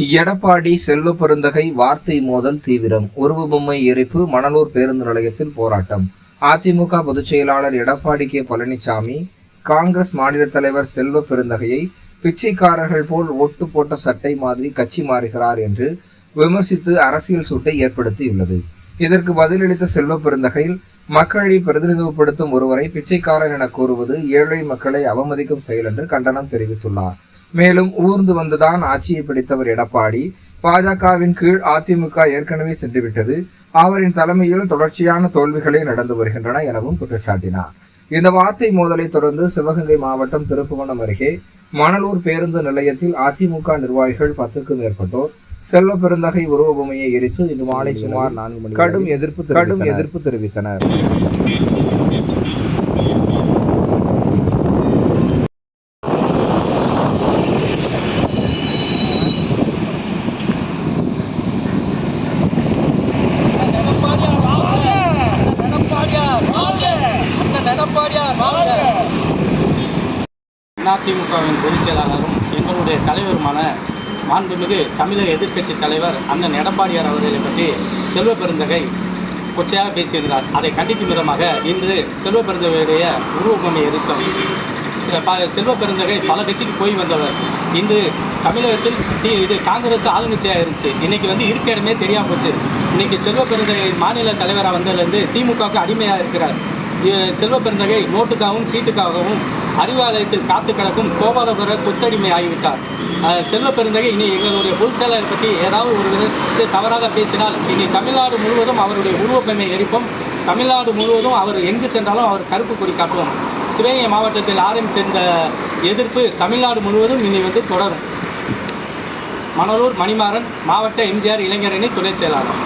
எடப்பாடி செல்வ பெருந்தகை வார்த்தை மோதல் தீவிரம் உருவ பொம்மை எரிப்பு மணலூர் பேருந்து நிலையத்தில் போராட்டம். அதிமுக பொதுச் செயலாளர் எடப்பாடி கே. பழனிசாமி காங்கிரஸ் மாநில தலைவர் செல்வ பெருந்தகையை பிச்சைக்காரர்கள் போல் ஒட்டு போட்ட சட்டை மாதிரி கட்சி மாறுகிறார் என்று விமர்சித்து அரசியல் சூட்டை ஏற்படுத்தியுள்ளது. இதற்கு பதிலளித்த செல்வ பெருந்தகையில் மக்களை பிரதிநிதித்துவப்படுத்தும் ஒருவரை பிச்சைக்காரர் என கூறுவது ஏழை மக்களை அவமதிக்கும் செயல் என்று கண்டனம் தெரிவித்துள்ளார். மேலும் ஊர்ந்து வந்துதான் ஆட்சியை பிடித்தவர் எடப்பாடி. பாஜகவின் கீழ் அதிமுக ஏற்கனவே சென்றுவிட்டது. அவரின் தலைமையில் தொடர்ச்சியான தோல்விகளே நடந்து வருகின்றன எனவும் குற்றச்சாட்டினார். இந்த வார்த்தை மோதலை தொடர்ந்து சிவகங்கை மாவட்டம் திருப்புவனம் அருகே மணலூர் பேருந்து நிலையத்தில் அதிமுக நிர்வாகிகள் பத்துக்கும் மேற்பட்டோர் செல்வ பெருந்தகை உருவ பொம்மையை எரித்து இன்று மாலை சுமார் நான்கு மணி கடும் எதிர்ப்பு கடும் எதிர்ப்பு தெரிவித்தனர் எடப்பாடியார் வாழ்க! எடப்பாடியார் வாழ்க! அண்ணன் எடப்பாடியார் வாழ்க! அதிமுகவின் பொதுச் செயலாளரும் எங்களுடைய தலைவருமான மாண்புமிகு தமிழக எதிர்க்கட்சி தலைவர் அண்ணன் எடப்பாடியார் அவர்களை பற்றி செல்வ பெருந்தகை கொச்சையாக பேசியிருந்தார் அதை கண்டிக்கும் விதமாக இன்று செல்வ பெருந்தகையுடைய உருவப்பொம்மை எரித்தோம். செல்வ பெருந்தகை பல கட்சிக்கு போய் வந்தவர். இன்று தமிழகத்தில் டி இது காங்கிரஸ் ஆளுங்கட்சியாக இருந்துச்சு இன்னைக்கு வந்து இருக்க இடமே தெரியாமல் போச்சு. இன்னைக்கு செல்வ பெருந்தகை மாநில தலைவராக வந்ததுலேருந்து திமுகவுக்கு அடிமையாக இருக்கிறார். செல்வ பெருந்தகை நோட்டுக்காகவும் சீட்டுக்காகவும் அறிவாலயத்தில் காத்து கிடக்கும் கோபாலபுர கொத்தடிமை ஆகிவிட்டார். செல்வ பெருந்தகை இனி எங்களுடைய பொதுச்செயலாளர் பற்றி ஏதாவது ஒரு விதத்தை தவறாக பேசினால் இனி தமிழ்நாடு முழுவதும் அவருடைய உருவப்பெண்ணை எரிப்போம். தமிழ்நாடு முழுவதும் அவர் எங்கு சென்றாலும் அவர் கருப்பு கொடி காட்டுவோம் சிவகங்கை மாவட்டத்தில் ஆரம்பிச்சிருந்த எதிர்ப்பு தமிழ்நாடு முழுவதும் இனி வந்து தொடரும். மணலூர் மணிமாறன் மாவட்ட எம்ஜிஆர் இளைஞரணி துணைச் செயலாளர்.